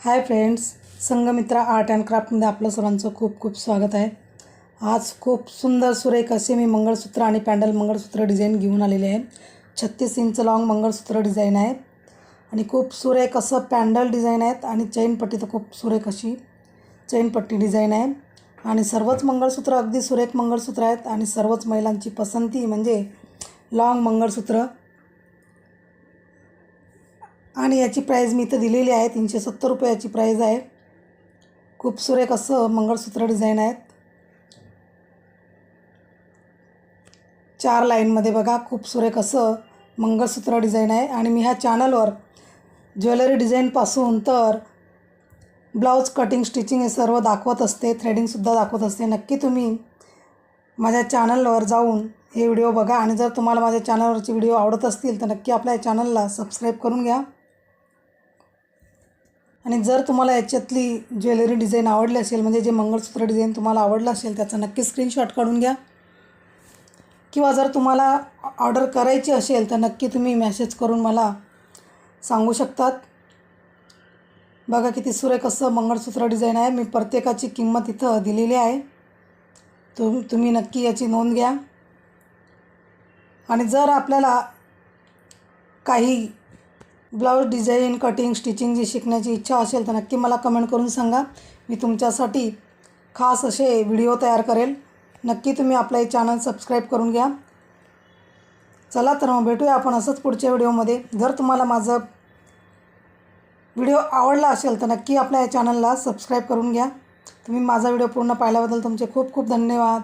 Hi friends Sangamitra art and क्राफ्टमध्ये आपलं सर्वांचं खूप खूप स्वागत आहे. आज खूप सुंदर सुरेख असे मी मंगळसूत्र आणि पॅन्डल मंगळसूत्र डिझाईन घेऊन आलेले आहे छत्तीस इंच लाँग मंगळसूत्र डिझाईन आहे आणि खूप सुरेख असं पॅन्डल डिझाईन आहेत आणि चैनपट्टी तर खूप सुरेख अशी चैनपट्टी डिझाईन आहे. आणि सर्वच मंगळसूत्र अगदी सुरेख मंगळसूत्र आहेत आणि सर्वच महिलांची पसंती म्हणजे लाँग मंगळसूत्र. आणि याची प्राईज मी इथं दिलेली आहे. तीनशे सत्तर रुपये याची प्राईज आहे. खूप सुरेख असं मंगळसूत्र डिझाईन आहेत. चार लाईनमध्ये बघा खूप सुरेख असं मंगळसूत्र डिझाईन आहे. आणि मी ह्या चॅनलवर ज्वेलरी डिझाईनपासून तर ब्लाऊज कटिंग स्टिचिंग हे सर्व दाखवत असते. थ्रेडिंगसुद्धा दाखवत असते. नक्की तुम्ही माझ्या चॅनलवर जाऊन हे व्हिडिओ बघा. आणि जर तुम्हाला माझ्या चॅनलवरचे व्हिडिओ आवडत असतील तर नक्की आपल्या चॅनलला सबस्क्राईब करून घ्या. आणि जर तुम्हाला याच्यातली ज्वेलरी डिझाईन आवडली असेल म्हणजे जे मंगळसूत्र डिझाईन तुम्हाला आवडलं असेल त्याचा नक्की स्क्रीनशॉट काढून घ्या. किंवा जर तुम्हाला ऑर्डर करायची असेल तर नक्की तुम्ही मॅसेज करून मला सांगू शकतात. बघा किती सुरेख असं मंगळसूत्र डिझाईन आहे. मी प्रत्येकाची किंमत इथं दिलेली आहे. तुम तुम्ही नक्की याची नोंद घ्या. आणि जर आपल्याला काही ब्लाऊज डिझाईन कटिंग स्टिचिंग जी शिकण्याची इच्छा असेल तर नक्की मला कमेंट करून सांगा. मी तुमच्यासाठी खास असे व्हिडिओ तयार करेल. नक्की तुम्ही आपलं हे चॅनल सबस्क्राईब करून घ्या. चला तर मग भेटूया आपण असंच पुढच्या व्हिडिओमध्ये जर तुम्हाला माझं व्हिडिओ आवडला असेल तर नक्की आपल्या या चॅनलला सबस्क्राईब करून घ्या. तुम्ही माझा व्हिडिओ पूर्ण पाहिल्याबद्दल तुमचे खूप खूप धन्यवाद.